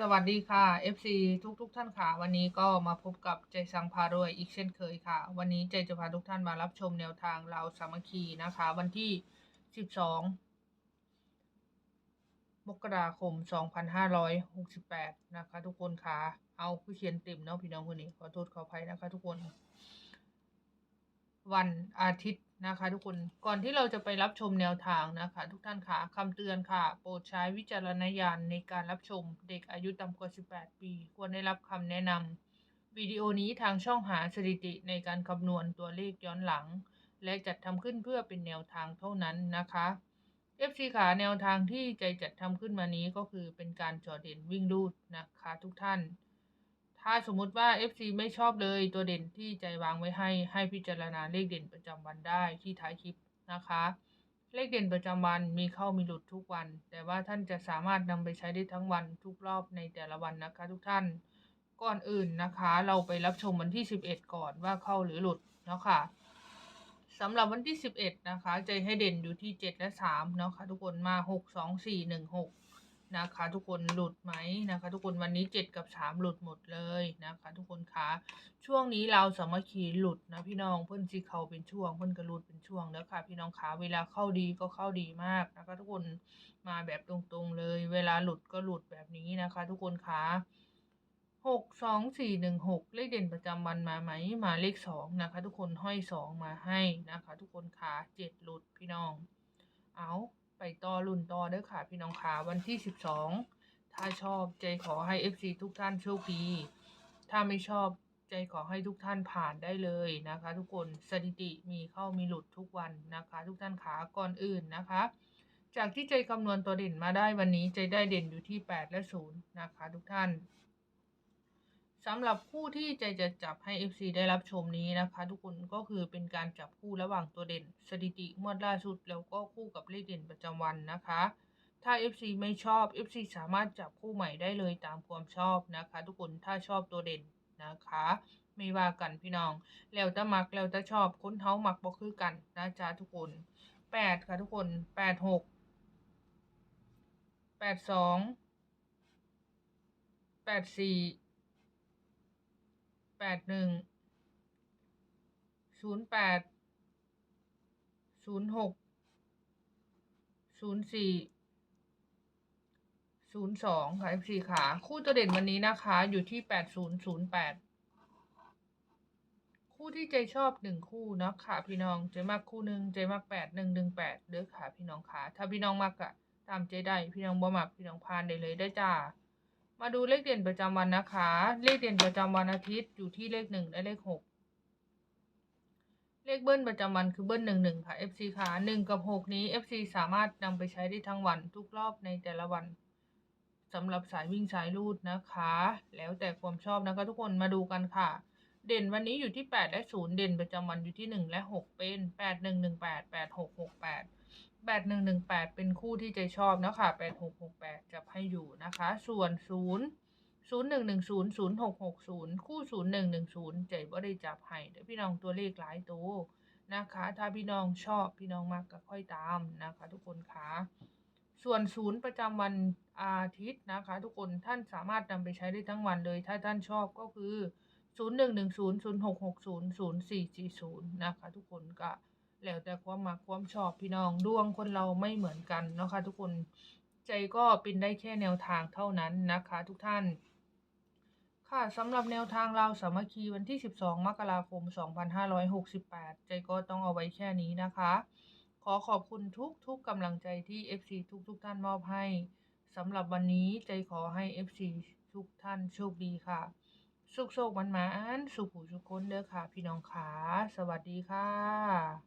สวัสดีค่ะ FC ทุกทุกๆท่านค่ะ วันนี้ก็มาพบกับใจสังพารวยอีกเช่นเคยค่ะ วันนี้ใจจะพาทุกท่านมารับชมแนวทางเราสามัคคีนะคะ วันที่ 12 มกราคม 2568 นะคะ ทุกคนค่ะ เอาผู้เขียนเต็มเนาะพี่น้องคนนี้ขอโทษขออภัยนะคะ ทุกคน วันอาทิตย์นะคะ ทุกคนก่อนที่เราจะไปรับชมแนวทางนะคะ ทุกท่านค่ะคำเตือนค่ะ โปรดใช้วิจารณญาณในการรับชมเด็กอายุต่ำกว่า 18 ปี ควรได้รับคำแนะนำวิดีโอนี้ทางช่องหาสถิติในการคำนวณตัวเลขย้อนหลัง และจัดทำขึ้นเพื่อเป็นแนวทางเท่านั้นนะคะ FC ขาแนวทางที่ใจจัดทำขึ้นมานี้ก็คือเป็นการจอเด่นวิ่งรูดนะคะ ทุกท่าน ถ้าสมมุติว่า FC ไม่ชอบเลยตัวเด่นที่ใจวางไว้ให้ ให้พิจารณาเลขเด่นประจำวันได้ที่ท้ายคลิปนะคะ เลขเด่นประจำวันมีเข้ามีหลุดทุกวัน แต่ว่าท่านจะสามารถนำไปใช้ได้ทั้งวันทุกรอบในแต่ละวันนะคะ ทุกท่าน ก่อนอื่นนะคะ เราไปรับชมวันที่ 11 ก่อนว่าเข้าหรือหลุดเนาะค่ะสำหรับวันที่ 11 นะคะ ใจให้เด่นอยู่ที่ 7 และ3เนาะค่ะทุกคนมา 6 2 4 1 6 นะคะ ทุกคนหลุดไหมนะคะ ทุกคนวันนี้7กับ3หลุดหมดเลยนะคะ ทุกคนคะช่วงนี้เราสามัคคีหลุดนะพี่น้องเพิ่อนสิเขาเป็นช่วงเพิ่อนก็หลุดเป็นช่วงแล้วค่ะ พี่น้องคะเวลาเข้าดีก็เข้าดีมากนะคะ ทุกคนมาแบบตรงๆเลย เวลาหลุดก็หลุดแบบนี้นะคะ ทุกคนคะหกสองสี่หนึ่งหกเลขเด่นประจำวันมาไหมมาเลขสองนะคะ ทุกคนห้อยสองมาให้นะคะ ทุกคนคะเจ็ดหลุดพี่น้องเอา ไปต่อรุ่นต่อเด้อค่ะ พี่น้องขาวันที่สิบสองถ้าชอบใจขอให้ FC ทุกท่านโชคดีถ้าไม่ชอบใจขอให้ทุกท่านผ่านได้เลยนะคะ ทุกคนสถิติมีเข้ามีหลุดทุกวันนะคะ ทุกท่านขาก่อนอื่นนะคะ จากที่ใจคำนวณตัวเด่นมาได้วันนี้ใจได้เด่นอยู่ที่ 8 และ 0 นะคะ ทุกท่าน สำหรับคู่ที่ใจจะจับให้ FC ได้รับชมนี้นะคะ ทุกคนก็คือเป็นการจับคู่ระหว่างตัวเด่น สถิติงวดล่าสุด แล้วก็คู่กับเลขเด่นประจำวันนะคะ ถ้า FC ไม่ชอบ FC สามารถจับคู่ใหม่ได้เลยตามความชอบนะคะ ทุกคนถ้าชอบตัวเด่นนะคะ ไม่ว่ากันพี่น้อง แล้วแต่มักแล้วแต่ชอบค้นเฮามักบ่คือกันนะจ๊ะทุกคนแปดค่ะทุกคนแปดหกแปดสองแปดสี่ ดหนึ่งศูนย์แปดศูนย์หกศูนย์สี่ศูนย์สองค่ะ FC ขา คู่ตัวเด่นวันนี้นะคะ อยู่ที่แปดศูนย์ศูนย์แปดคู่ที่ใจชอบหนึ่งคู่เนาะค่ะพี่น้องใจมากคู่หนึ่งใจมากแปดหนึ่งหนึ่งแปดเด้อค่ะพี่น้องค่ะถ้าพี่น้องมากอะตามใจได้พี่น้องบ่มักพี่น้องพานได้เลยได้จ้า มาดูเลขเด่นประจำวันนะคะ เลขเด่นประจำวันอาทิตย์อยู่ที่เลขหนึ่งและเลขหกเลขเบิ้ลประจำวันคือเบิ้ลหนึ่งหนึ่งค่ะ FC ค่ะหนึ่งกับหกนี้ FC สามารถนำไปใช้ได้ทั้งวันทุกรอบในแต่ละวันสำหรับสายวิ่งสายรูดนะคะ แล้วแต่ความชอบนะคะทุกคนมาดูกันค่ะ เด่นวันนี้อยู่ที่8และ0เด่นประจำวันอยู่ที่1และ6เป็นแปดหนึ่งหนึ่งแปดแปดหกหกแปด 8 1 1 8 8 6 6 8 8 1 1 8เป็นคู่ที่ใจชอบนะคะ8 6 6 8จับให้อยู่นะคะ ส่วน0 0 1 1 0 0 6 6 0คู่0 1 1 0ใจบ่ได้จับให้เดี๋ยวพี่น้องตัวเลขหลายตัวนะคะ ถ้าพี่น้องชอบพี่น้องมากก็ค่อยตามนะคะ ทุกคนคะส่วนศูนย์ประจำวันอาทิตย์นะคะ ทุกคนท่านสามารถนำไปใช้ได้ทั้งวันเลย ถ้าท่านชอบก็คือศูนย์หนึ่งหนึ่งศูนย์ศูนย์หกหกศูนย์ศูนย์สี่สี่ศูนย์นะคะ ทุกคนก็ แล้วแต่ความมักความชอบพี่น้องดวงคนเราไม่เหมือนกันเนาะคะทุกคนใจก็เป็นได้แค่แนวทางเท่านั้นนะคะ ทุกท่าน ค่ะสำหรับแนวทางเราสามัคคีวันที่ 12 มกราคม 2568 ใจก็ต้องเอาไว้แค่นี้นะคะ ขอขอบคุณทุกทุกกำลังใจที่ FC ทุกทุกท่านมอบให้สำหรับวันนี้ใจขอให้ FC ทุกท่านโชคดีค่ะ สุขโชคมันมานสุขหูสุขคนเด้อค่ะ พี่น้องขาสวัสดีค่ะ